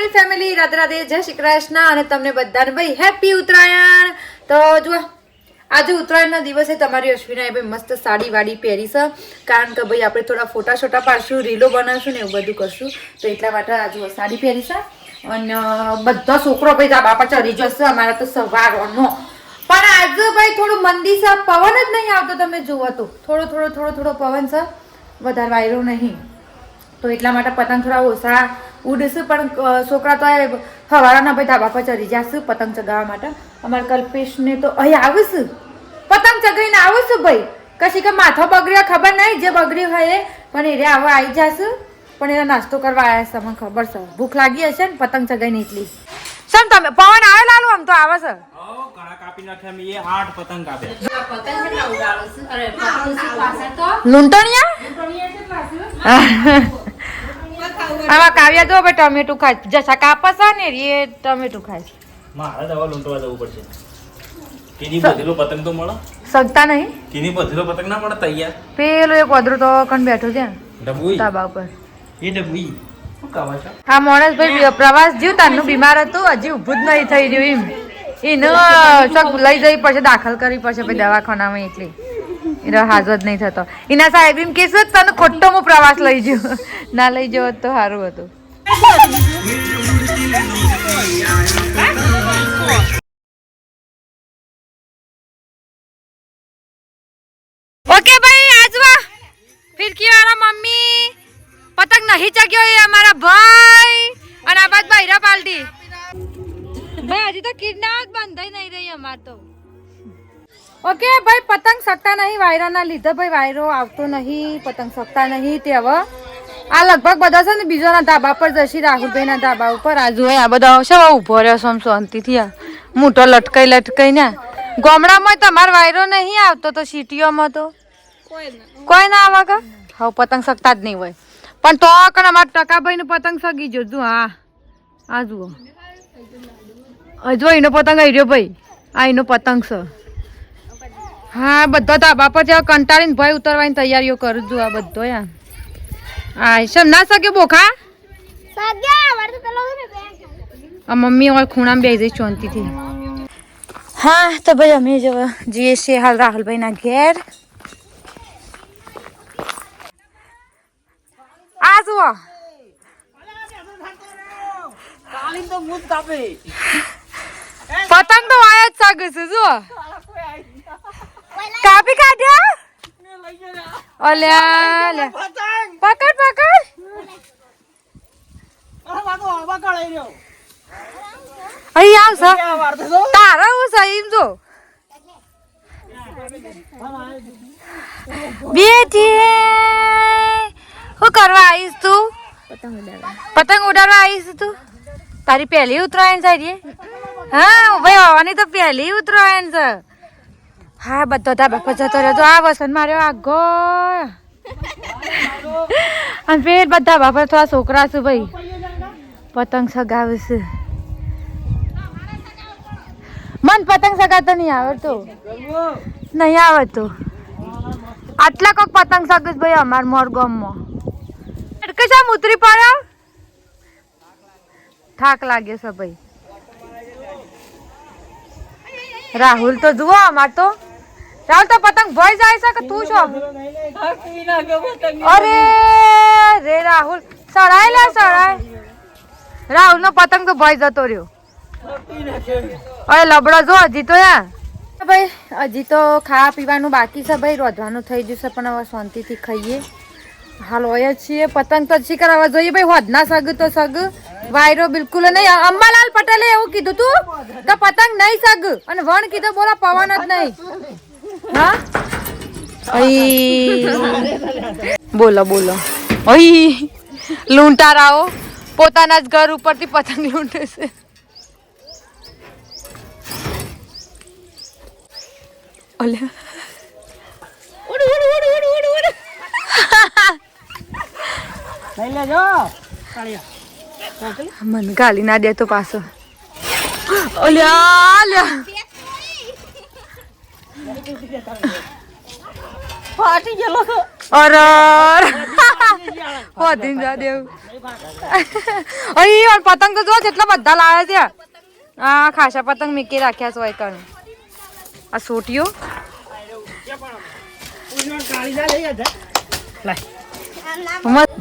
મારી ફેમિલી રાધે રાધે, જય શ્રી કૃષ્ણ અને તમને બધાને ભાઈ હેપી ઉત્તરાયણ. તો જુઓ, આજે ઉત્તરાયણના દિવસે તમારી અશ્વિનાએ ભાઈ મસ્ત સાડી વાડી પહેરી કારણ કે ભાઈ આપણે થોડા ફોટા છોટા પાડશું, રીલો બનાવશું ને એવું બધું કરશું. તો એટલા માટે આજે સાડી પહેરી અને બધો છોકરો ભાઈ આ બાપા ચડી જશે, અમારા તો સવારનો. પણ આજે ભાઈ થોડું મંદી છે, પવન જ નહીં આવતો તમે જુઓ તો. થોડો થોડો થોડો થોડો પવન છે, વધારે વાયરો નહીં. તો એટલા માટે પતંગ થોડા ઓછા ઉડશે પણ છોકરા તો આ હવાના ભાઈ ધાબા પર ચડી જશે પતંગ ચગાવવા માટે. અમારે કલ્પેશને તો અહીં આવીશ પતંગ ચગાવીને આવીશ ભાઈ. કશી કે માથો બગડ્યો ખબર નહીં જે બગડ્યું હોય એ. પણ એ રે હવે આવી જશે પણ એનો નાસ્તો કરવા આવ્યા છે મને ખબર છે. ભૂખ લાગી હશે ને પતંગ ચગાવીને એટલી. સમ તમે? પવન આવે લાલુ આમ તો આવે છે? ઓ કણા કાપી નાખ્યા મેં એ આઠ પતંગ કાપ્યા લૂંટણિયા? આવા કાવ્યા જો ભાઈ ટમેટું ખાય જસા કાપસ ને એ ટમેટું ખાય મારે દવા લૂંટવા જવું પડશે. કેની બધેલો પતંગ તો મળે? સગતા નહીં? કેની બધેલો પતંગ ના મળે તૈયાર? પેલો એક ઓદરો તો કણ બેઠો છે. ડબુઈ તાબા ઉપર. એ ડબુઈ હા માણસ ભાઈ પ્રવાસ જ્યું તારનું બીમાર હતું હજી ઊભું જ નહીં થઈ રહ્યું એમ. એને ચોક લઈ જવી પડશે દાખલ કરવી પડશે ભાઈ દવાખાનામાં એટલી એનો હાજર જ નહીં થતો. એના સાહેબ, એમ કહેશે તને ખોટો હું પ્રવાસ લઈ જયો ના, લઈ જવો તો સારું હતું. ઓકે ભાઈ, આજવા. ફિરકી વાળા મમ્મી, પતંગ નહીં ચગ્યો એ અમારા ભાઈ. અને આ બાદ બૈરા પાલટી. ભાઈ, હજી તો કિડનાપ બંધાઈ નહીં રહી અમાર તો. ઓકે, ભાઈ, પતંગ શકતા નહીં, વાયરાના લીધે ભાઈ વાયરો આવતો નહીં, પતંગ શકતા નહીં તે હવે. આ લગભગ બધા છે ને બીજોના ધાબા પર જશી, રાહુલભાઈના ધાબા ઉપર. આ જોઈ આ બધા આવશે ઊભો રહ્યો સમ શાંતિથી આ મોટો લટકાઈ લટકાઈ ને ગામડામાં તમારો વાયરો નહીં આવતો તો સિટીઓમાં તો? કોઈ ના આવા કા? હવે પતંગ શકતા જ નહીં હોય. પણ તો કણ અમારા ટકાભાઈ નું પતંગ સગી જો હા આ. જુઓ. હજુ એનો પતંગ આવી રહ્યો ભાઈ. આ એનો પતંગ છે. હા બધો ધાબા પર જેવા કંટાળીને ભાઈ ઉતરવાની તૈયારીઓ કરું છું આ બધો યાર. આ શેમ ના સકે બોખા? આ મમ્મી હોય ખૂણામાં બેસી જઈ શાંતિથી. હા તો ભાઈ અમે જવા જઈએ છીએ હાલ રાહુલભાઈના ઘેર. આ જુઓ. પતંગ તો આયા જ સાગે છે જુઓ. કાપી કાઢ્યા? અલ્યા અલ્યા. પકડ પકડ. અહીં આવશે. તારા હું સહીમ જો. બેટી શું કરવા આવીશ તું? પતંગ ઉડાડવા આવીશ તું? તારી પહેલી ઉતરાયણ સારી હા ભાઈ આવવાની તો પહેલી ઉતરાયણ છે. હા, બધો ધાબા પર જતો રહ્યો. તો આ વસન માર્યો આગો અને ફેર બધા બાપા થોડા છોકરા છું ભાઈ. પતંગ સગાવે મન પતંગ સગાતો નહીં આવડતો. નહીં આવડતો. આટલા કોક પતંગ સગસ ભાઈ અમાર મોર ગામમાં. કશા ઉતરી પડ્યો થાક લાગે છે ભાઈ. રાહુલ તો જુઓ અમાર તો. રાહુલ, તો પતંગ ભય જાય છે કે તું છો? અરે રે રાહુલ, સડાય લે, સડાય. રાહુલ નો પતંગ તો ભય જતો રહ્યો. અરે લબડો જો, હજી તો યાર ભાઈ, હજી તો ખાવા પીવાનું બાકી છે ભાઈ રોધવાનું થઈ જશે, પણ હવે શાંતિથી ખાઈએ. હાલ હોય છીએ, પતંગ તો છી કરાવવા જોઈએ ભાઈ, હોદના સગ તો સગ. વાયરો બિલકુલ નહીં. અંબાલાલ પટેલે એવું કીધું તું કે પતંગ નહીં સગ. અને વણ કીધું, બોલો, પવન જ નહીં. હા? બોલો બોલો. લૂંટા લૂંટારાઓ પોતાના જ ઘર ઉપરથી પતંગ લૂંટે છે. મન ગાલી ના દે તો પાછો. અલ્યા અલ્યા ફાટી ગયેલો અરર. હોધી જા દેવ અહી પતંગ તો જો કેટલા બધા લાવે છે. આ ખાસા પતંગ મીકી રાખ્યા છે કણ આ સોટીઓ.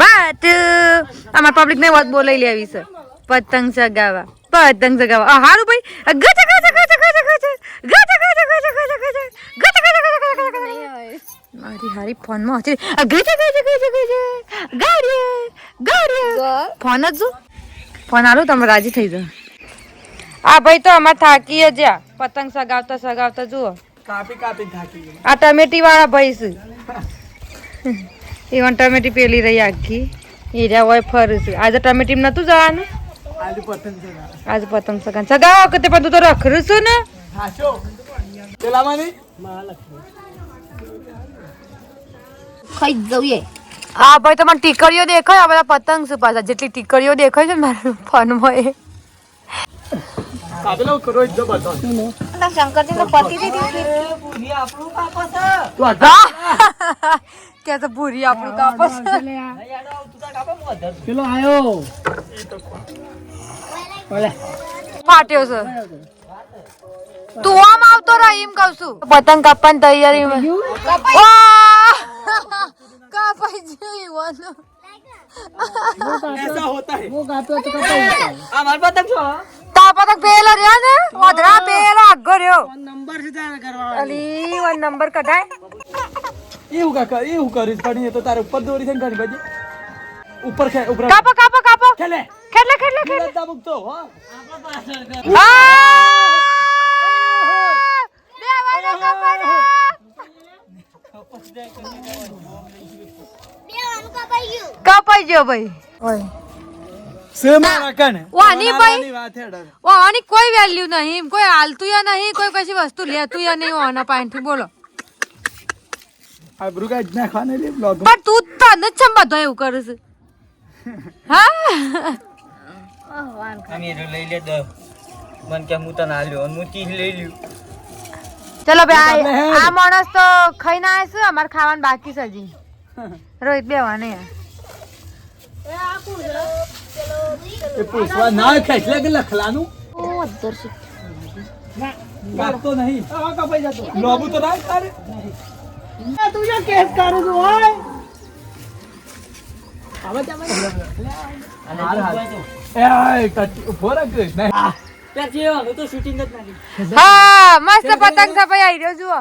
બટ અમાર પબ્લિક ને વાત બોલાઈ લેવી છે. પતંગ ચગાવવા. પતંગ આ હારું ભાઈ. ગજ. મારી હારી ફોનમાં હતી. ગજ ગજ ગજ ગજ ગાડી ગાડી. ફોન જ જો. ફોન આલો તમે રાજી થઈ જાઓ. આ ભાઈ તો અમાર થાકી જ્યા પતંગ સગાવતા સગાવતા જુઓ. કાપી કાપી થાકી આ ટમેટી વાળા ભાઈ છે. ઈવન ટમેટી પેલી રહી આખી. હીરા હોય ફરું છે. આજે ટમેટી નતું જવાનું? આલુ પતંગ છે. આજે પતંગ સગાન સગાવા વખતે પણ તું તો રખડું છું ને? હાશો પેલા માની ખાઈ જઈએ. હા ભાઈ તમને ટીકડીઓ દેખાય આ બધા પતંગ છે પાછા જેટલી ટીકડીઓ દેખાય છે મારા ફોનમાં એ. ફાટ્યો છે. તું આમ આવતો રહી એમ કઉ છું. પતંગ કાપવાની તૈયારી કાપાઈ જીવવાનું ऐसा આગો રહ્યો નંબર સીધા કરવા નંબર કઢાય એવું કાકા એવું કરીશ પડી તો તારે ઉપર દોરી થઈને ઘણી ઉપર ઉપર કાપો કાપો કાપો ખેલે ખેલે ખેલે ખેલે લતા કાપાઈ ગયો ભાઈ. ઓય. સે મારા કને વાની ભાઈ? વાત હેડર ઓ આની કોઈ વેલ્યુ નહીં. કોઈ હાલતું યા નહીં કોઈ કશી વસ્તુ લેતું યા નહીં ઓના પાણી બોલો. આ બ્રુગા નાખવાને લે બ્લોગ પણ તું તને જ બધો એવું કરે છે. હા? અમે લઈ લે દસ મન કે હું તને આલ્યો અને હું તીન લઈ લ્યું. ચલો ભાઈ આ માણસ તો ખાઈ ના છે અમારે ખાવાનું બાકી છે હજી. રોહિત બેવા ને પૂછવા ના ખેંચલે લખલાનું? જતો મસ્ત પતંગ સફાઈ આવી રહ્યો જુઓ.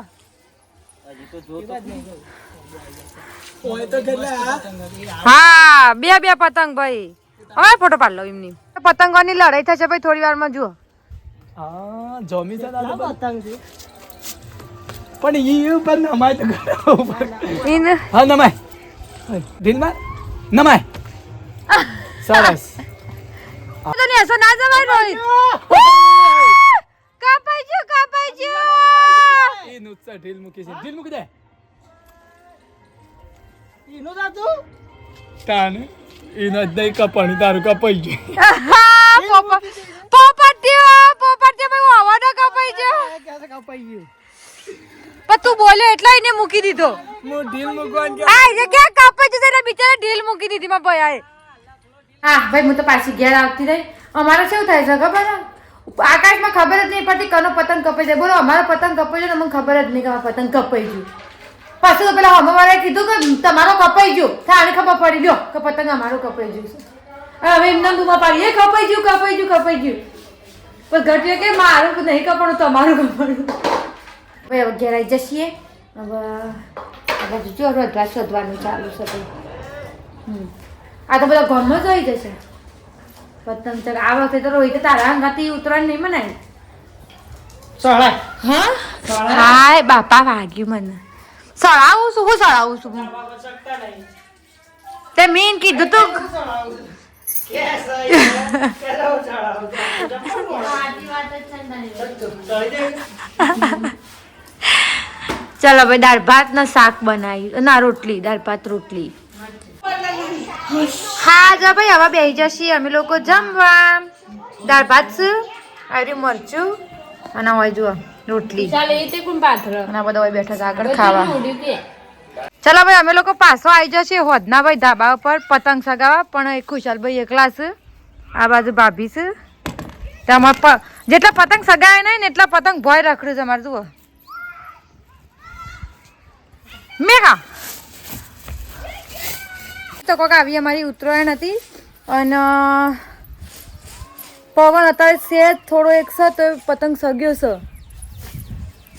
તો કેટલા હા બે બે પતંગ ભાઈ. હવે ફોટો પાડ લો એમની. પતંગોની લડાઈ થશે ભાઈ થોડી વારમાં જુઓ. હા છે પતંગ પણ ઈ ઉપર નમાય તો ઉપર. હા નમાય. દિલમાં નમાય. સરસ. તો ને એસો ના જવાય રોહિત કાપાઈ ગયો કાપાઈ ગયો! ઈ નુચ્ચા ઢીલ મૂકી છે. ઢીલ મૂકી દે. ઈનો દાદુ? તાને? ઈનો દઈ કપાણી તારું કપાઈ ગયું હા, પોપા પોપટિયો પોપટિયો ભાઈ વાવાડો કપાઈ ગયો કપાઈ ગયો. પણ તું બોલ્યો એટલે એને મૂકી દીધો. હું ઢીલ મૂકવાનું કે આ જે ક્યાં કાપાઈ જશે એને બિચારા ઢીલ મૂકી દીધી માં ભાઈ હા ભાઈ હું તો પાછી ઘેર આવતી રહી. અમારે શું થાય છે ખબર આકાશમાં ખબર જ નહીં પડતી કનો પતંગ કપાઈ જાય. બોલો અમારો પતંગ કપાઈ જાય ને અમને ખબર જ નહીં કે પતંગ કપાઈ ગયું. પાછું તો પેલા હમવાળાએ કીધું કે તમારો કપાઈ ગયો. થાને ખબર પડી. ગયો કે પતંગ અમારો કપાઈ ગયું છે. હવે એમને બૂમા પાડી એ કપાઈ ગયું કપાઈ ગયું કપાઈ ગયું. પણ ઘટ્યો કે મારું નહીં કપાણું તમારું કપાણું ભાઈ હવે ઘેર આવી જશીએ. હવે બધું જો રોધવા શોધવાનું ચાલુ છે હમ. આ તો બધા ગમો જ આવી જશે. પતંગ ચગ આ વખતે તો રોહિત તારા અંગાથી ઉતરાણ નહીં મનાય. હા? હાય બાપા વાગ્યું મને. સળાવું છું હું સળાવું છું? હું તે મેન કીધું તું ચાલો ભાઈ દાળ ભાત ના શાક બનાવી. ના રોટલી દાળ ભાત રોટલી. હા જા ભાઈ હવે બેસી જશે. અમે લોકો જમવા. દાળ ભાત છે આવ્યું મરચું. અને હોય જુઓ. રોટલી. અને બધા બેઠા છે આગળ ખાવા. ચલો ભાઈ અમે લોકો પાછો આવી જશે હોદના ભાઈ ધાબા ઉપર પતંગ સગાવા પણ એ ખુશાલભાઈ એકલા છે. આ બાજુ ભાભી છે. તમારે જેટલા પતંગ સગાય નહીં ને એટલા પતંગ ભોય રખડ્યું છે અમારે જુઓ. મેઘા તો કોક આવી અમારી ઉત્તરાયણ હતી. અને પવન અત્યારે સેજ થોડો એક છે તો પતંગ સગ્યો છે.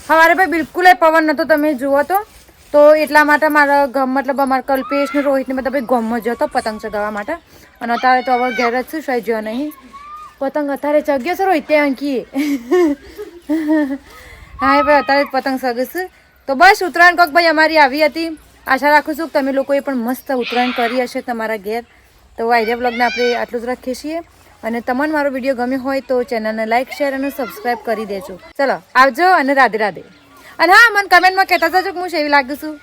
સવારે ભાઈ બિલકુલ પવન નહોતો તમે જુઓ તો. તો એટલા માટે મારા ગમ, મતલબ અમારા કલ્પેશ ને બધા ભાઈ ગમમાં જ હતો પતંગ ચગાવવા માટે. અને અત્યારે તો હવે ઘેર જ છું શાય જ્યો નહીં. પતંગ અત્યારે ચગ્યો છે રોહિત ત્યાં અંકીએ હા ભાઈ, અત્યારે પતંગ સગીશ. તો બસ ઉત્તરાયણ કોક ભાઈ અમારી આવી હતી. આશા રાખું છું કે તમે લોકોએ પણ મસ્ત ઉત્તરાયણ કરી હશે તમારા ઘેર. તો આઈડિયા બ્લોગને આપણે આટલું જ રાખીએ છીએ. અને તમને મારો વીડિયો ગમ્યો હોય તો ચેનલને લાઇક શેર અને સબસ્ક્રાઈબ કરી દેજો. ચલો, આવજો અને રાધે રાધે. અને હા, મને કમેન્ટમાં કહેતા જજો કે હું એવી લાગુ છું.